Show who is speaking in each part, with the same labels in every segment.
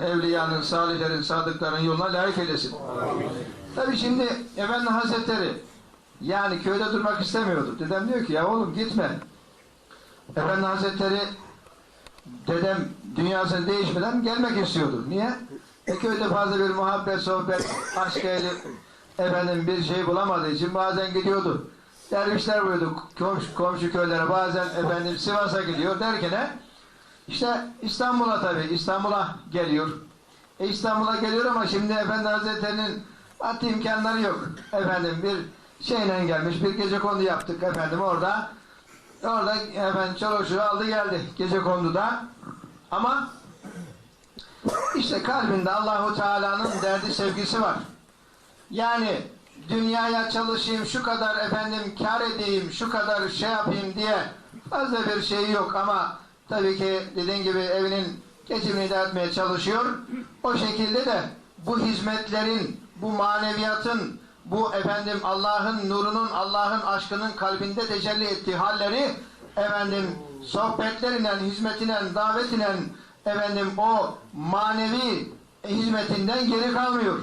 Speaker 1: evliyanın, salihlerin, sadıkların yoluna layık eylesin. Tabi şimdi Efendi Hazretleri yani köyde durmak istemiyordu. Dedem diyor ki ya oğlum gitme. Efendi Hazretleri dedem dünyasını değişmeden gelmek istiyordu. Niye? E köyde fazla bir muhabbet, sohbet, aşk ehli efendim bir şey bulamadığı için bazen gidiyordu. Dervişler buydu komşu, komşu köylere bazen efendim Sivas'a gidiyor derken işte İstanbul'a tabi İstanbul'a geliyor. E İstanbul'a geliyor ama şimdi Efendi Hazretleri'nin maddi imkanları yok. Efendim bir şeyle gelmiş bir gece kondu yaptık efendim orada. Orada efendim çoluk aldı geldi gece konduda. Ama işte kalbinde Allahu Teala'nın derdi sevgisi var. Yani dünyaya çalışayım, şu kadar efendim kar edeyim, şu kadar şey yapayım diye fazla bir şey yok ama tabii ki dediğin gibi evinin geçimini de etmeye çalışıyor. O şekilde de bu hizmetlerin, bu maneviyatın, bu efendim Allah'ın nurunun, Allah'ın aşkının kalbinde tecelli ettiği halleri efendim sohbetleriyle, hizmetiyle, davetiyle efendim o manevi hizmetinden geri kalmıyor.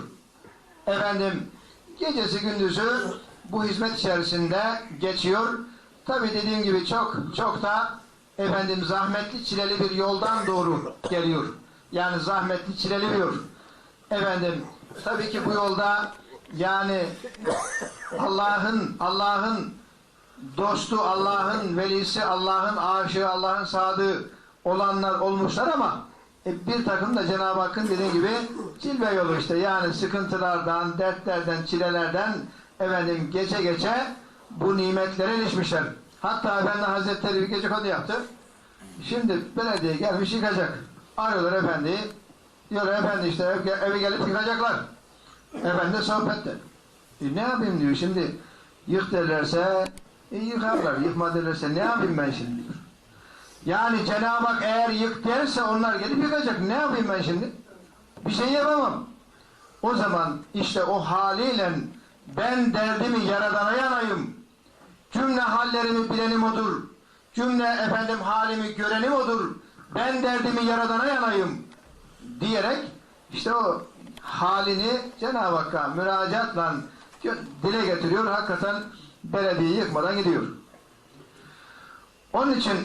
Speaker 1: Efendim gecesi gündüzü bu hizmet içerisinde geçiyor. Tabi dediğim gibi çok çok da efendim zahmetli çileli bir yoldan doğru geliyor. Yani zahmetli çileli bir yol. Efendim tabii ki bu yolda yani Allah'ın Allah'ın dostu, Allah'ın velisi, Allah'ın aşığı, Allah'ın sadığı olanlar olmuşlar ama e, bir takım da Cenab-ı Hakk'ın dediği gibi cilve yolu işte yani sıkıntılardan, dertlerden, çilelerden efendim geçe geçe bu nimetlere erişmişler. Hatta Efendi Hazretleri bir gece konu yaptı. Şimdi belediye gelmiş yıkacak. Arıyorlar efendi. Diyor efendi işte ev, eve gelip yıkacaklar. Efendi sohbette. E ne yapayım diyor şimdi yık derlerse e, yıkarlar. Yıkma derlerse ne yapayım ben şimdi. Yani Cenab-ı Hak eğer yık derse onlar gelip yıkacak. Ne yapayım ben şimdi? Bir şey yapamam. O zaman işte o haliyle ben derdimi yaradana yanayım. Cümle hallerimi bilenim odur. Cümle efendim halimi görenim odur. Ben derdimi yaradana yanayım. Diyerek işte o halini Cenab-ı Hakk'a müracaatla dile getiriyor. Hakikaten belediyeyi yıkmadan gidiyor. Onun için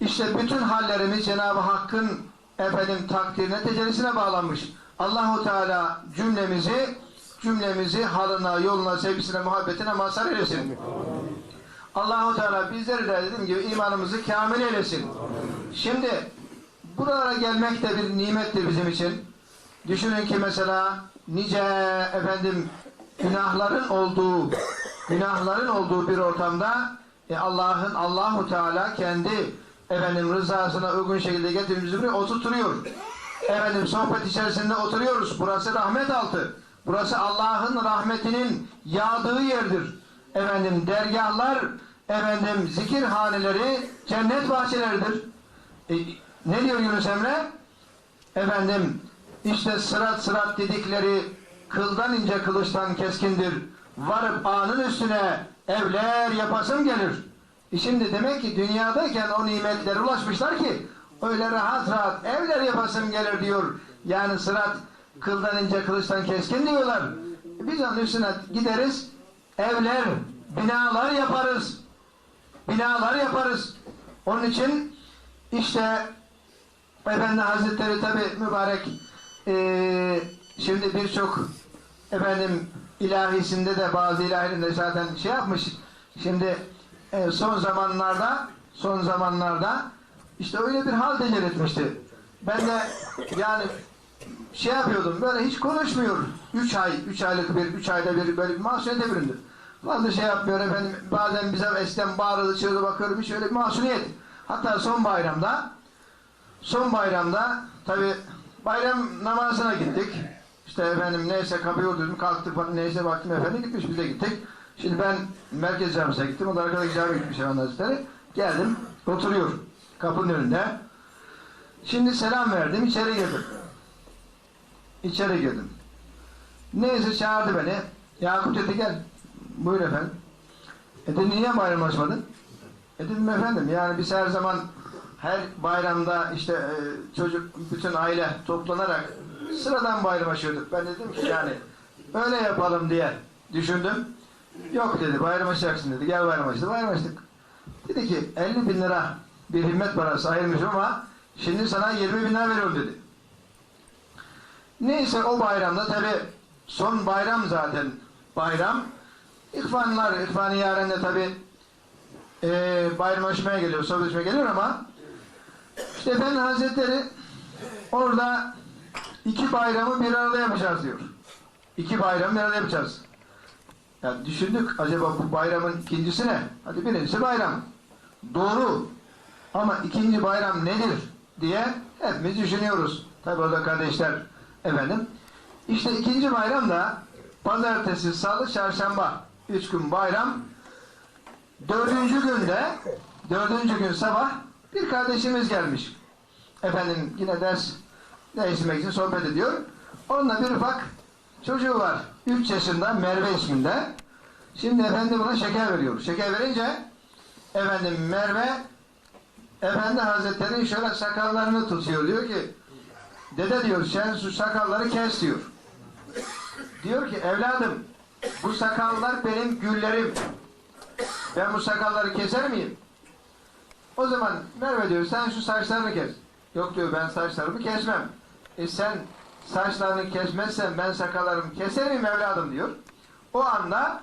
Speaker 1: işte bütün hallerimiz Cenab-ı Hakk'ın efendim takdirine, tecellisine bağlanmış. Allahu Teala cümlemizi cümlemizi halına, yoluna, sevgisine, muhabbetine mazhar eylesin. Allahu Teala bizleri de dediğim gibi imanımızı kamil eylesin. Şimdi buralara gelmek de bir nimettir bizim için. Düşünün ki mesela nice efendim günahların olduğu günahların olduğu bir ortamda e, Allah'ın Allahu Teala kendi efendim rızasına uygun şekilde bizi buraya oturtuyor. Efendim sohbet içerisinde oturuyoruz. Burası rahmet altı. Burası Allah'ın rahmetinin yağdığı yerdir. Efendim dergahlar, efendim zikir haneleri cennet bahçeleridir. E, ne diyor Yunus Emre? Efendim işte sırat sırat dedikleri kıldan ince kılıçtan keskindir. Varıp anın üstüne evler yapasım gelir. E şimdi demek ki dünyadayken o nimetlere ulaşmışlar ki öyle rahat rahat evler yapasım gelir diyor. Yani sırat kıldan ince kılıçtan keskin diyorlar. E biz onun üstüne gideriz evler, binalar yaparız. Binalar yaparız. Onun için işte Efendi Hazretleri tabi mübarek e, şimdi birçok efendim ilahisinde de bazı ilahilerinde zaten şey yapmış. Şimdi e, son zamanlarda son zamanlarda işte öyle bir hal tecelli etmişti. Ben de yani şey yapıyordum böyle hiç konuşmuyor. Üç ay, üç aylık bir, üç ayda bir böyle bir masumiyete büründü. Fazla şey yapmıyor efendim. Bazen bize eskiden bağırdı, çığırdı öyle bir masumiyet. Hatta son bayramda son bayramda tabi bayram namazına gittik. İşte efendim neyse kapıyı oturdum kalktık falan neyse baktım efendim gitmiş biz de gittik. Şimdi ben merkez camisine gittim. O da arkadaki camiye gitmiş Efendi Hazretleri. Geldim oturuyor kapının önünde. Şimdi selam verdim içeri girdim. İçeri girdim. Neyse çağırdı beni. Yakup dedi gel. Buyur efendim. E dedim niye bayramlaşmadın? E dedim efendim yani biz her zaman her bayramda işte e, çocuk bütün aile toplanarak sıradan bayramlaşıyorduk. Ben dedim ki yani öyle yapalım diye düşündüm. Yok dedi bayramlaşacaksın dedi. Gel bayramlaştık. Bayramlaştık. Dedi ki 50 bin lira bir himmet parası ayırmışım ama şimdi sana 20 bin lira veriyorum dedi. Neyse o bayramda tabi son bayram zaten bayram. İhvanlar, İhvan-ı Yaren'de tabi e, bayramlaşmaya geliyor, sohbetleşmeye geliyor ama işte Efendi Hazretleri orada iki bayramı bir arada yapacağız diyor. İki bayramı bir arada yapacağız. Yani düşündük acaba bu bayramın ikincisi ne? Hadi birincisi bayram. Doğru. Ama ikinci bayram nedir diye hepimiz düşünüyoruz. Tabi orada kardeşler efendim. İşte ikinci bayram da pazartesi, salı, çarşamba. Üç gün bayram. Dördüncü günde, dördüncü gün sabah bir kardeşimiz gelmiş. Efendim yine ders değiştirmek için sohbet ediyor. Onunla bir ufak çocuğu var. Üç yaşında Merve isminde. Şimdi efendi buna şeker veriyor. Şeker verince efendim Merve Efendi Hazretleri şöyle sakallarını tutuyor. Diyor ki dede diyor sen şu sakalları kes diyor. Diyor ki evladım bu sakallar benim güllerim. Ben bu sakalları keser miyim? O zaman Merve diyor sen şu saçlarını kes. Yok diyor ben saçlarımı kesmem. E sen saçlarını kesmezsen ben sakallarımı keser miyim evladım diyor. O anda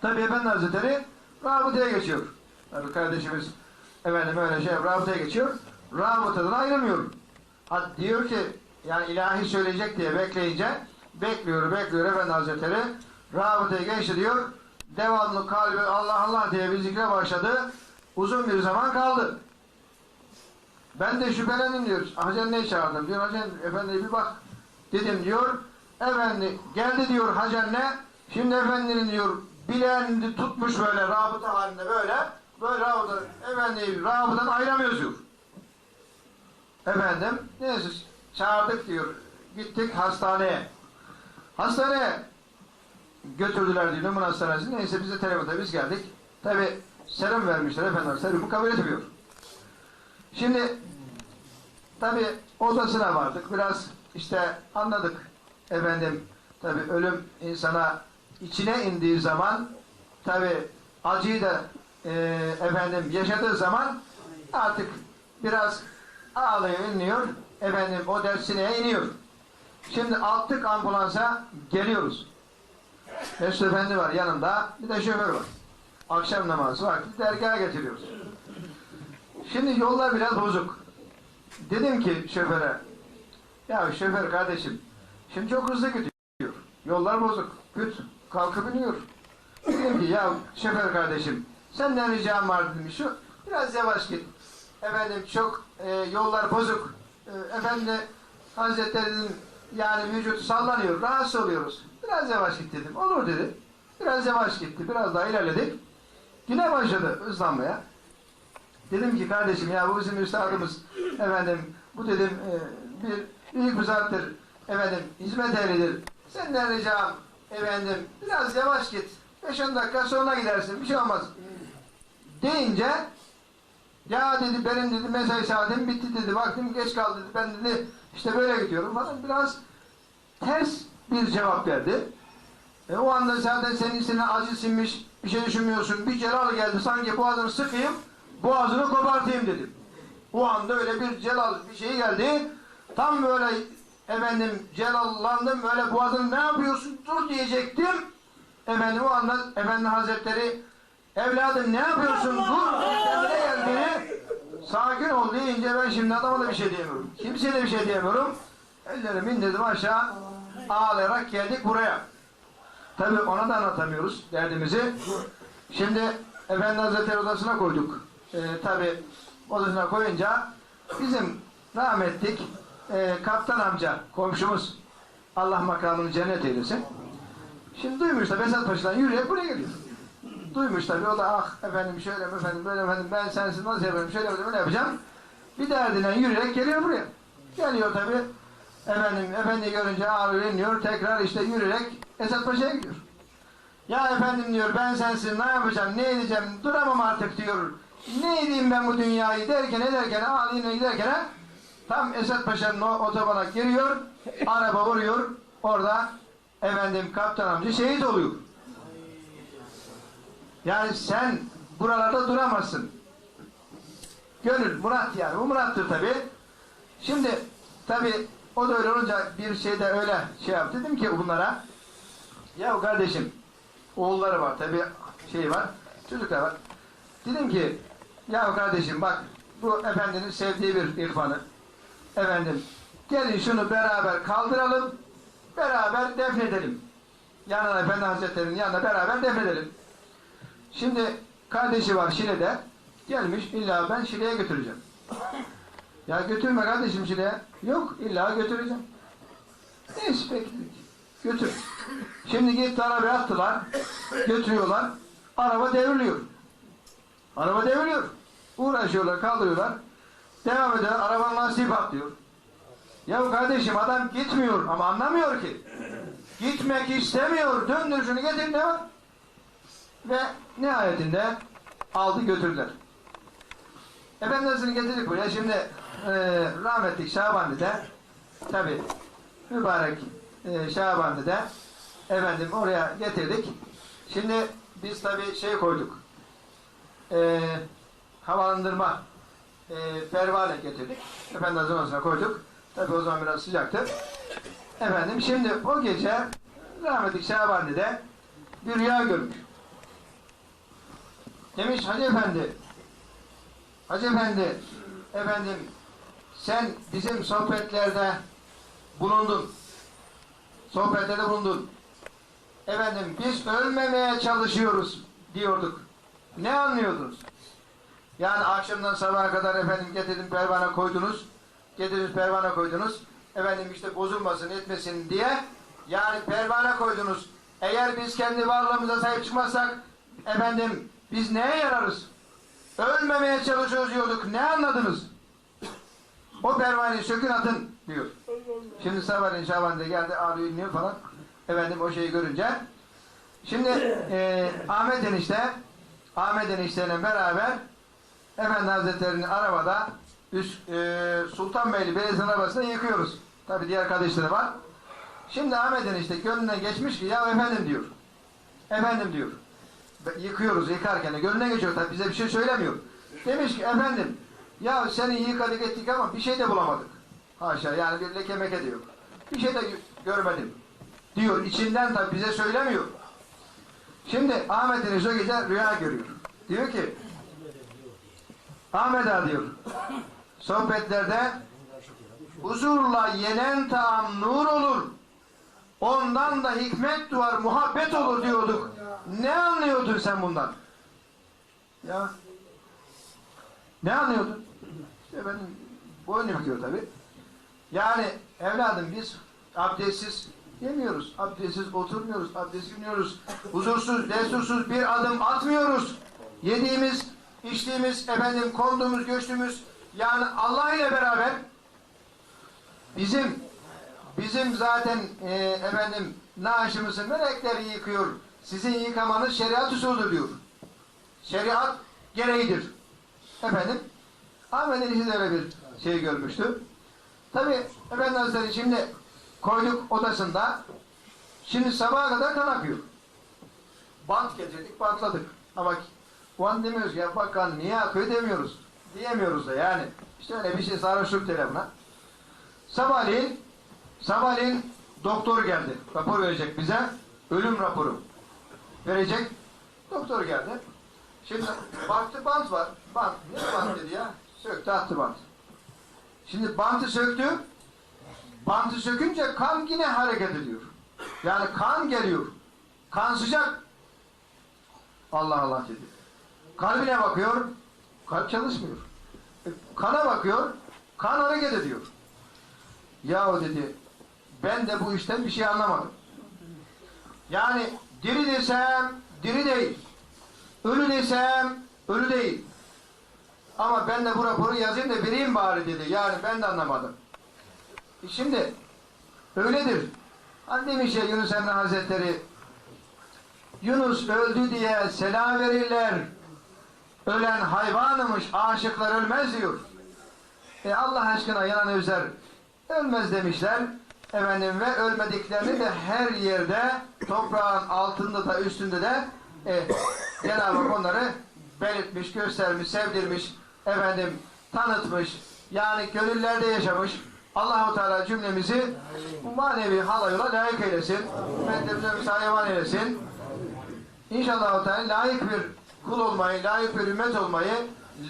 Speaker 1: tabi Efendi Hazretleri rabıtaya geçiyor. Tabi kardeşimiz efendim öyle şey rabıtaya geçiyor. Rabıtadan ayrılmıyor. Ha, diyor ki yani ilahi söyleyecek diye bekleyince bekliyor bekliyor Efendi Hazretleri rabıtaya geçti diyor. Devamlı kalbi Allah Allah diye bir zikre başladı. Uzun bir zaman kaldı. Ben de şüphelendim diyor. Hacer ne çağırdım diyor. Hacer efendi bir bak dedim diyor. Efendi geldi diyor Hacer ne? Şimdi efendinin diyor bileğini tutmuş böyle rabıta halinde böyle. Böyle rabıta efendi rabıtadan ayıramıyoruz diyor. Efendim neyse çağırdık diyor. Gittik hastaneye. Hastaneye götürdüler diyor Numan Hastanesi. Neyse bize telefonda biz geldik. Tabi serum vermişler efendim. Serumu kabul etmiyor. Şimdi tabi odasına vardık. Biraz işte anladık efendim. Tabi ölüm insana içine indiği zaman tabi acıyı da e, efendim yaşadığı zaman artık biraz ağlıyor, inliyor. Efendim o dersine iniyor. Şimdi altık ambulansa geliyoruz. Mesut Efendi var yanında. Bir de şoför var. Akşam namazı vakti dergaha getiriyoruz. Şimdi yollar biraz bozuk. Dedim ki şoföre ya şoför kardeşim şimdi çok hızlı gidiyor. Yollar bozuk. Güt. Kalkıp iniyor. Dedim ki ya şoför kardeşim senden ricam var dedim şu biraz yavaş git. Efendim çok e, yollar bozuk. E, efendi Hazretleri'nin yani vücut sallanıyor. Rahatsız oluyoruz. Biraz yavaş git dedim. Olur dedi. Biraz yavaş gitti. Biraz daha ilerledik. Yine başladı hızlanmaya. Dedim ki kardeşim ya bu bizim üstadımız efendim bu dedim e, bir büyük bir zattır efendim hizmet ehlidir. Senden ricam efendim biraz yavaş git. 5-10 dakika sonra gidersin bir şey olmaz. Deyince ya dedi benim dedi mesai saatim bitti dedi. Vaktim geç kaldı dedi. Ben dedi işte böyle gidiyorum falan. Biraz ters bir cevap verdi. E, o anda zaten senin içine acı sinmiş bir şey düşünmüyorsun. Bir celal geldi sanki boğazını sıkayım boğazını kopartayım dedim. O anda öyle bir celal bir şey geldi. Tam böyle efendim celallandım böyle boğazını ne yapıyorsun dur diyecektim. Efendim o anda Efendi Hazretleri evladım ne yapıyorsun dur kendine gel beni. Sakin ol deyince ben şimdi adama da bir şey diyemiyorum. Kimseye de bir şey diyemiyorum. Ellerimi indirdim aşağı ağlayarak geldik buraya. Tabi ona da anlatamıyoruz derdimizi. Şimdi Efendi Hazretleri odasına koyduk. Ee, tabi odasına koyunca bizim rahmetlik e, kaptan amca komşumuz Allah makamını cennet eylesin. Şimdi duymuş da Besat Paşa'dan yürüyerek buraya geliyor. Duymuş tabi o da ah efendim şöyle mi efendim böyle efendim ben sensiz nasıl yaparım şöyle yapacağım öyle yapacağım. Bir derdinden yürüyerek geliyor buraya. Geliyor tabi efendim efendi görünce ağrıyor iniyor tekrar işte yürüyerek Esat Paşa'ya gidiyor. Ya efendim diyor ben sensin ne yapacağım ne edeceğim duramam artık diyor. Ne edeyim ben bu dünyayı derken ederken ağlayın giderken Tam Esat Paşa'nın o otobana giriyor, araba vuruyor, orada efendim kaptan amca şehit oluyor. Yani sen buralarda duramazsın. Gönül, Murat yani. Bu Murat'tır tabi. Şimdi tabi o da öyle olunca bir şeyde öyle şey yaptı. Dedim ki bunlara ya kardeşim oğulları var tabi şey var çocuklar var. Dedim ki ya kardeşim bak bu efendinin sevdiği bir irfanı efendim gelin şunu beraber kaldıralım beraber defnedelim. Yanına Efendi Hazretleri'nin yanına beraber defnedelim. Şimdi kardeşi var Şile'de gelmiş illa ben Şile'ye götüreceğim. Ya götürme kardeşim Şile'ye. Yok illa götüreceğim. Neyse peki. Götür. Şimdi gitti arabaya attılar. Götürüyorlar. Araba devriliyor. Araba devriliyor. Uğraşıyorlar, kaldırıyorlar. Devam ediyorlar. Arabanın lastiği patlıyor. Ya kardeşim adam gitmiyor ama anlamıyor ki. Gitmek istemiyor. Döndür şunu getir ne var? Ve nihayetinde aldı götürdüler. Efendimiz'ini getirdik buraya. Şimdi e, rahmetli Şabanlı'da tabi mübarek e, Şabanlı'da efendim oraya getirdik. Şimdi biz tabi şey koyduk. E, havalandırma e, pervane getirdik. Efendimiz'in odasına koyduk. Tabi o zaman biraz sıcaktı. Efendim şimdi o gece rahmetli Şabanlı'da bir rüya görmüş. Demiş Hacı Efendi Hacı Efendi efendim sen bizim sohbetlerde bulundun. Sohbetlerde bulundun. Efendim biz ölmemeye çalışıyoruz diyorduk. Ne anlıyordunuz? Yani akşamdan sabaha kadar efendim getirdin pervane koydunuz. Getirdiniz pervane koydunuz. Efendim işte bozulmasın etmesin diye yani pervane koydunuz. Eğer biz kendi varlığımıza sahip çıkmazsak efendim biz neye yararız? Ölmemeye çalışıyoruz diyorduk. Ne anladınız? O pervaneyi sökün atın diyor. Şimdi sabahleyin Şaban diye geldi ağrıyor iniyor falan. Efendim o şeyi görünce. Şimdi e, Ahmet enişte Ahmet enişteyle beraber Efendi Hazretleri'nin arabada üst, e, Sultanbeyli Belediye arabasını yıkıyoruz. Tabi diğer kardeşleri var. Şimdi Ahmet enişte gönlünden geçmiş ki ya efendim diyor. Efendim diyor yıkıyoruz yıkarken de gönlüne geçiyor tabi bize bir şey söylemiyor. Demiş ki efendim ya seni yıkadık ettik ama bir şey de bulamadık. Haşa yani bir leke meke de yok. Bir şey de görmedim. Diyor içinden tabi bize söylemiyor. Şimdi Ahmet Deniz o gece rüya görüyor. Diyor ki Ahmet ağa diyor sohbetlerde huzurla yenen taam nur olur. Ondan da hikmet duvar, muhabbet olur diyorduk. Ne anlıyordun sen bundan? Ya ne anlıyordun? İşte benim boynu büküyor tabi. Yani evladım biz abdestsiz yemiyoruz. Abdestsiz oturmuyoruz. Abdestsiz günüyoruz. Huzursuz, destursuz bir adım atmıyoruz. Yediğimiz, içtiğimiz, efendim konduğumuz, göçtüğümüz yani Allah ile beraber bizim bizim zaten e, efendim naaşımızın melekleri yıkıyor. Sizin yıkamanız şeriat usulüdür diyor. Şeriat gereğidir. Efendim Ahmet Enişte de öyle bir şey görmüştü. Tabi Efendi Hazretleri şimdi koyduk odasında şimdi sabaha kadar kan akıyor. Bant getirdik, bantladık. Ama o an demiyoruz ya bak kan niye akıyor demiyoruz. Diyemiyoruz da yani. İşte öyle bir şey sarhoşluk telefona. Sabahleyin sabahleyin doktor geldi. Rapor verecek bize. Ölüm raporu verecek. Doktor geldi. Şimdi baktı bant var. Bant. Ne bant dedi ya? Söktü attı bant. Şimdi bantı söktü. Bantı sökünce kan yine hareket ediyor. Yani kan geliyor. Kan sıcak. Allah Allah dedi. Kalbine bakıyor. Kalp çalışmıyor. E, kana bakıyor. Kan hareket ediyor. Yahu dedi ben de bu işten bir şey anlamadım. Yani diri desem diri değil. Ölü desem ölü değil. Ama ben de bu raporu yazayım da vereyim bari dedi. Yani ben de anlamadım. E şimdi öyledir. Hani demiş ya Yunus Emre Hazretleri Yunus öldü diye selam verirler. Ölen hayvanımış, aşıklar ölmez diyor. E, Allah aşkına yanan özer ölmez demişler. Efendim ve ölmediklerini de her yerde toprağın altında da üstünde de e, Cenab-ı Hak onları belirtmiş, göstermiş, sevdirmiş, efendim tanıtmış. Yani gönüllerde yaşamış. Allahu Teala cümlemizi manevi halayla layık eylesin. Ümmetimize müsaade eylesin. İnşallah Teala layık bir kul olmayı, layık bir ümmet olmayı,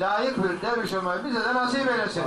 Speaker 1: layık bir derviş olmayı bize de nasip eylesin.